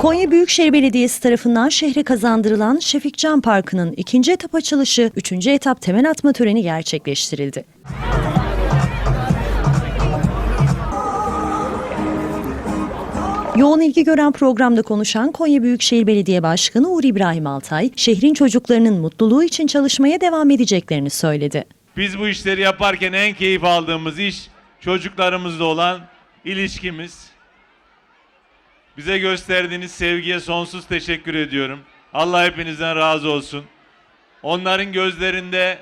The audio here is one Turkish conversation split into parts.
Konya Büyükşehir Belediyesi tarafından şehre kazandırılan Şefikcan Parkı'nın ikinci etap açılışı, üçüncü etap temel atma töreni gerçekleştirildi. Yoğun ilgi gören programda konuşan Konya Büyükşehir Belediye Başkanı Uğur İbrahim Altay, şehrin çocuklarının mutluluğu için çalışmaya devam edeceklerini söyledi. Biz bu işleri yaparken en keyif aldığımız iş çocuklarımızla olan ilişkimiz. Bize gösterdiğiniz sevgiye sonsuz teşekkür ediyorum. Allah hepinizden razı olsun. Onların gözlerinde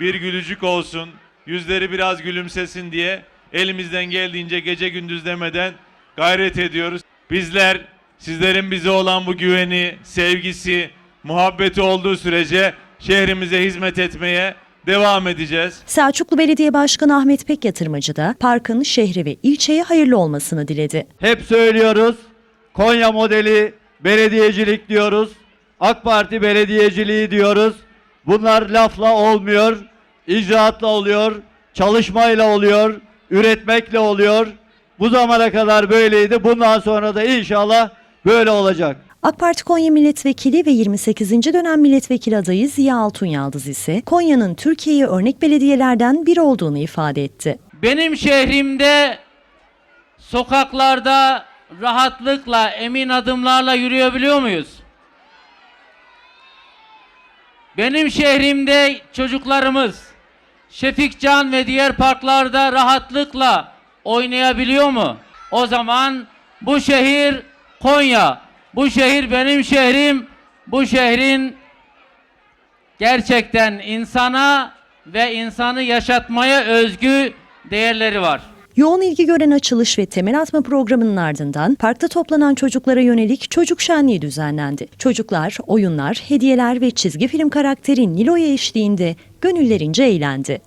bir gülücük olsun, yüzleri biraz gülümsesin diye elimizden geldiğince gece gündüz demeden gayret ediyoruz. Bizler sizlerin bize olan bu güveni, sevgisi, muhabbeti olduğu sürece şehrimize hizmet etmeye devam edeceğiz. Selçuklu Belediye Başkanı Ahmet Pekyatırmacı da parkın şehre ve ilçeye hayırlı olmasını diledi. Hep söylüyoruz. Konya modeli belediyecilik diyoruz. AK Parti belediyeciliği diyoruz. Bunlar lafla olmuyor. icraatla oluyor. Çalışmayla oluyor. Üretmekle oluyor. Bu zamana kadar böyleydi. Bundan sonra da inşallah böyle olacak. AK Parti Konya Milletvekili ve 28. dönem milletvekili adayı Ziya Altun Yaldız ise Konya'nın Türkiye'ye örnek belediyelerden biri olduğunu ifade etti. Benim şehrimde sokaklarda rahatlıkla, emin adımlarla yürüyebiliyor muyuz? Benim şehrimde çocuklarımız Şefikcan ve diğer parklarda rahatlıkla oynayabiliyor mu? O zaman bu şehir Konya. Bu şehir benim şehrim. Bu şehrin gerçekten insana ve insanı yaşatmaya özgü değerleri var. Yoğun ilgi gören açılış ve temel atma programının ardından parkta toplanan çocuklara yönelik çocuk şenliği düzenlendi. Çocuklar, oyunlar, hediyeler ve çizgi film karakteri Nilo'ya eşliğinde gönüllerince eğlendi.